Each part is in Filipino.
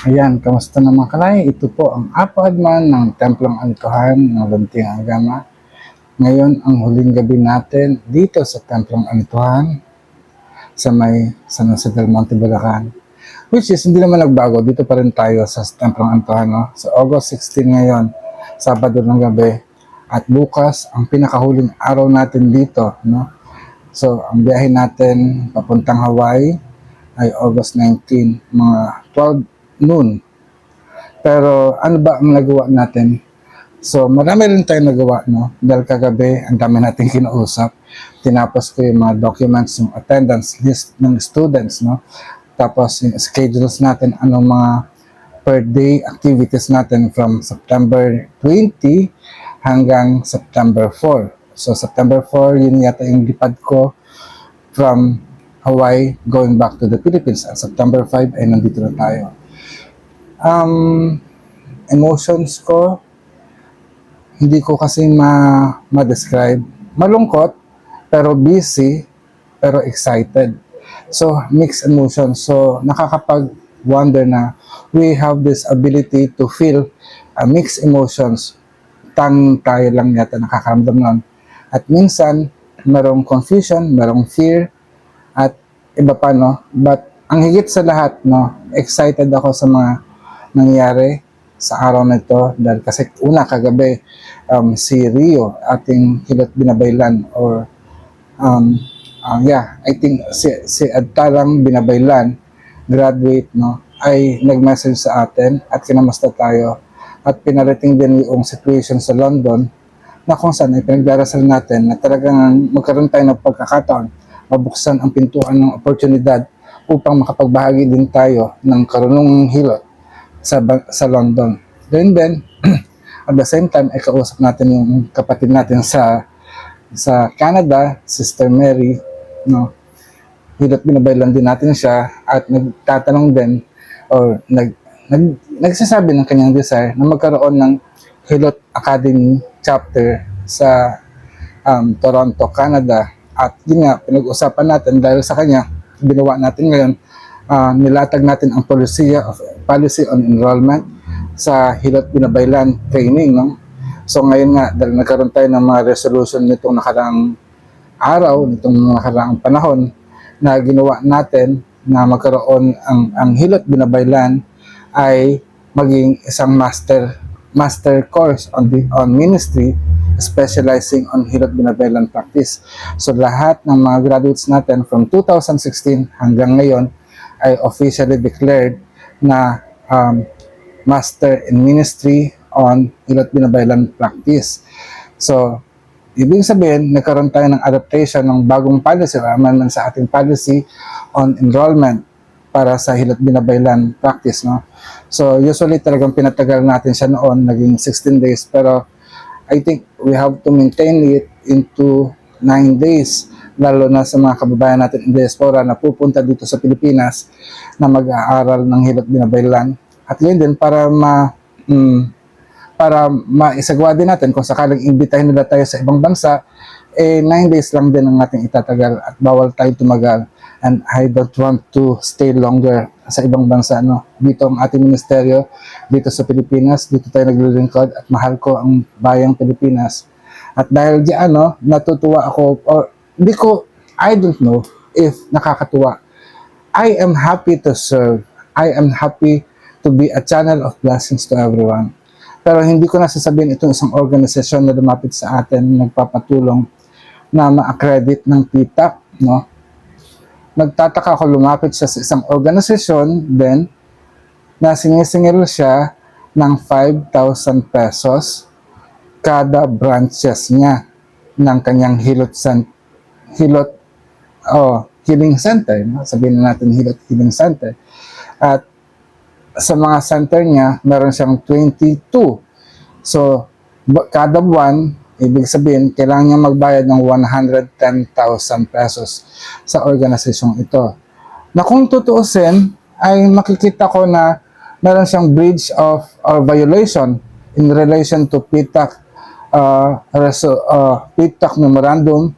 Ayan, kamusta naman kalay? Ito po ang apadman ng Templong Antuhan ng Lunting Agama. Ngayon ang huling gabi natin dito sa Templong Antuhan sa may San Jose del Monte, Bulacan. Which is, hindi naman nagbago. Dito pa rin tayo sa Templong Antuhan. No? So, August 16 ngayon, Sabado ng gabi. At bukas, ang pinakahuling araw natin dito. No? So, ang biyahe natin papuntang Hawaii ay August 19, mga 12 noon. Pero ano ba ang nagawa natin? So, marami rin tayong nagawa, no? Dahil kagabi, ang dami natin kinausap. Tinapos ko yung mga documents, yung attendance list ng students, no? Tapos yung schedules natin, anong mga per day activities natin from September 20 hanggang September 4. So, September 4, yun yata yung lipad ko from Hawaii going back to the Philippines. At September 5 ay nandito na tayo. Um, emotions ko, hindi ko kasi ma ma-describe. Malungkot, pero busy, pero excited. So, mixed emotions. So, nakakapag-wonder na we have this ability to feel uh, mixed emotions. Tang tayo lang yata nakakaramdam nun. At minsan, merong confusion, merong fear, at iba pa, no? But, ang higit sa lahat, no, excited ako sa mga nangyari sa araw na ito dahil kasi una kagabi um, si Rio ating hilot binabaylan or um, uh, yeah I think si, si Adtalang binabaylan graduate no ay nag-message sa atin at kinamusta tayo at pinarating din yung situation sa London na kung saan ay pinagdarasal natin na talagang magkaroon tayo ng pagkakataon mabuksan ang pintuan ng oportunidad upang makapagbahagi din tayo ng karunong hilot sa sa London. Then then at the same time ay kausap natin yung kapatid natin sa sa Canada, Sister Mary, no. Hilot binabaylan din natin siya at nagtatanong din or nag, nag nagsasabi ng kanyang desire na magkaroon ng Hilot Academy chapter sa um, Toronto, Canada. At yun nga, pinag-usapan natin dahil sa kanya, ginawa natin ngayon, ah, nilatag natin ang policy of policy on enrollment sa Hilot Binabaylan training, no? So ngayon nga, dahil nagkaroon tayo ng mga resolution nitong nakaraang araw, nitong nakaraang panahon, na ginawa natin na magkaroon ang, ang Hilot Binabaylan ay maging isang master master course on the on ministry specializing on Hilot Binabaylan practice. So lahat ng mga graduates natin from 2016 hanggang ngayon ay officially declared na um, Master in Ministry on Hilot Binabaylan Practice. So, ibig sabihin, nagkaroon tayo ng adaptation ng bagong policy or amendment sa ating policy on enrollment para sa Hilot Binabaylan Practice. No? So, usually talagang pinatagal natin siya noon, naging 16 days, pero I think we have to maintain it into 9 days lalo na sa mga kababayan natin in diaspora na pupunta dito sa Pilipinas na mag-aaral ng Hilot Binabaylan. At yun din para ma mm, para maisagawa din natin kung sakaling imbitahin nila tayo sa ibang bansa, eh 9 days lang din ang ating itatagal at bawal tayo tumagal. And I don't want to stay longer sa ibang bansa. No? Dito ang ating ministeryo, dito sa Pilipinas, dito tayo naglilingkod at mahal ko ang bayang Pilipinas. At dahil di ano, natutuwa ako, or ko, I don't know if nakakatuwa. I am happy to serve. I am happy to be a channel of blessings to everyone. Pero hindi ko nasasabihin itong isang organisasyon na lumapit sa atin, nagpapatulong na ma-accredit ng PTAC, no? Nagtataka ako lumapit siya sa isang organisasyon, then, na sinisingil siya ng 5,000 pesos kada branches niya ng kanyang hilot san hilot oh, healing center, no? sabihin na natin hilot healing center. At sa mga center niya, meron siyang 22. So, kada buwan, ibig sabihin, kailangan niya magbayad ng 110,000 pesos sa organisasyong ito. Na kung tutuusin, ay makikita ko na meron siyang breach of or violation in relation to PTAC uh, reso- uh, PTAC memorandum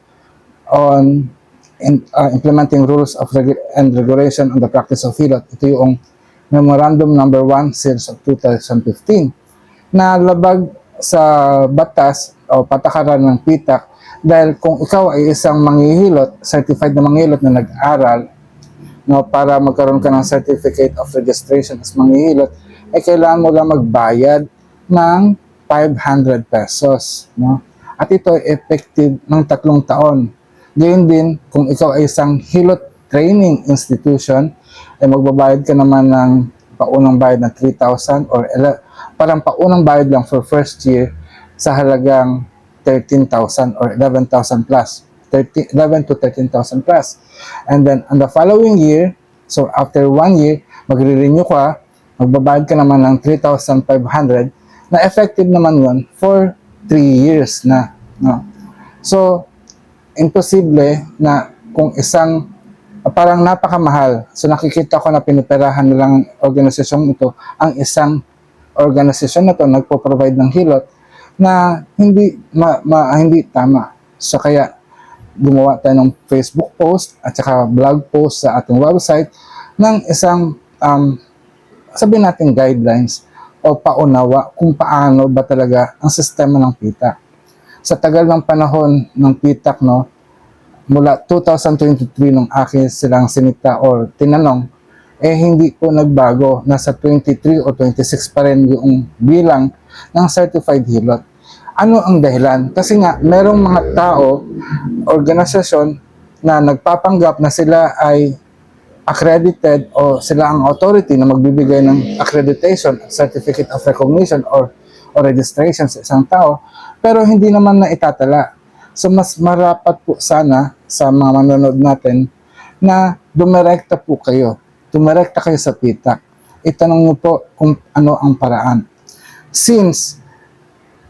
on in, uh, implementing rules of regu- and regulation on the practice of hilot. Ito yung Memorandum Number 1 Series of 2015 na labag sa batas o patakaran ng PITAC dahil kung ikaw ay isang manghihilot, certified na manghihilot na nag-aral, no, para magkaroon ka ng certificate of registration as manghihilot, ay kailangan mo lang magbayad ng 500 pesos. No? At ito ay effective ng tatlong taon. Gayun din, kung ikaw ay isang hilot training institution, ay magbabayad ka naman ng paunang bayad ng 3,000 or parang paunang bayad lang for first year sa halagang 13,000 or 11,000 plus. 30, 11 to 13,000 plus. And then, on the following year, so after one year, magre-renew ka, magbabayad ka naman ng 3,500 na effective naman yun for 3 years na. No? So, imposible na kung isang parang napakamahal. So nakikita ko na piniperahan nilang organisasyon ito ang isang organisasyon na to nagpo-provide ng hilot na hindi ma, ma- hindi tama. So kaya gumawa tayo ng Facebook post at saka blog post sa ating website ng isang um, sabihin natin guidelines o paunawa kung paano ba talaga ang sistema ng PITA. Sa tagal ng panahon ng PITAC, no, mula 2023 nung akin silang sinita or tinanong, eh hindi po nagbago. Nasa 23 o 26 pa rin yung bilang ng certified hilot. Ano ang dahilan? Kasi nga, merong mga tao, organisasyon, na nagpapanggap na sila ay accredited o sila ang authority na magbibigay ng accreditation, certificate of recognition or, or registration sa isang tao, pero hindi naman na itatala. So mas marapat po sana sa mga manonood natin na dumirekta po kayo. Dumirekta kayo sa PITAC. Itanong niyo po kung ano ang paraan. Since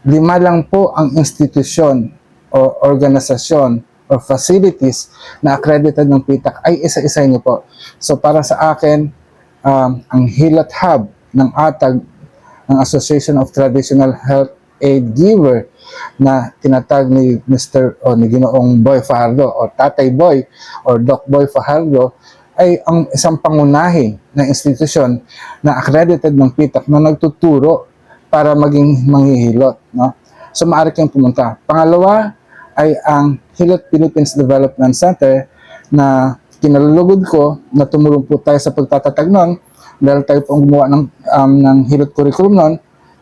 lima lang po ang institusyon o organisasyon or facilities na accredited ng PITAC ay isa-isa niyo po. So para sa akin, um, ang Hilot Hub ng ATAG, ng Association of Traditional Health Aid Giver na tinatag ni Mr. o ni Ginoong Boy Fajardo o Tatay Boy or Doc Boy Fajardo ay ang isang pangunahin na institusyon na accredited ng PITAC na nagtuturo para maging manghihilot. No? So maaari kayong pumunta. Pangalawa ay ang Hilot Philippines Development Center na kinalulugod ko na tumulong po tayo sa pagtatatag nun dahil tayo pong gumawa ng, um, ng Hilot curriculum nun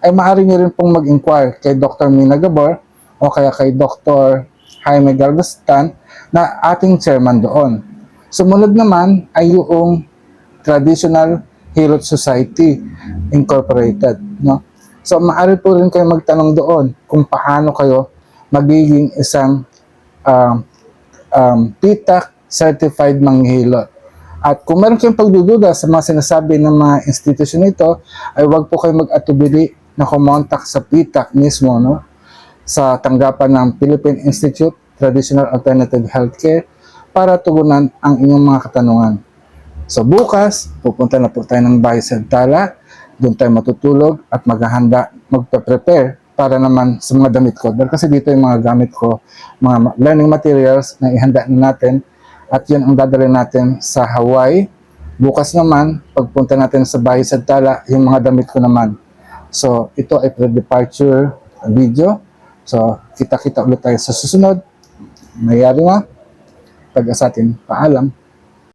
ay maaari nyo rin pong mag-inquire kay Dr. Mina Gabor o kaya kay Dr. Jaime Galvestan na ating chairman doon. Sumunod naman ay yung Traditional Hilot Society Incorporated. No? So maaari po rin kayo magtanong doon kung paano kayo magiging isang um, um, PITAC certified manghilot. At kung meron kayong pagdududa sa mga sinasabi ng mga institusyon nito, ay huwag po kayo mag-atubili na kumontak sa PITAC mismo, no? sa tanggapan ng Philippine Institute Traditional Alternative Healthcare para tugunan ang inyong mga katanungan. So bukas, pupunta na po tayo ng Bahay Sentala, doon tayo matutulog at maghahanda, magpe-prepare para naman sa mga damit ko. Dahil kasi dito yung mga gamit ko, mga learning materials na ihanda na natin at yun ang dadalhin natin sa Hawaii. Bukas naman, pagpunta natin sa Bahay Sentala, yung mga damit ko naman. So, ito ay pre-departure video. So, kita-kita ulit tayo sa susunod. Mayari nga. Pag sa atin, paalam.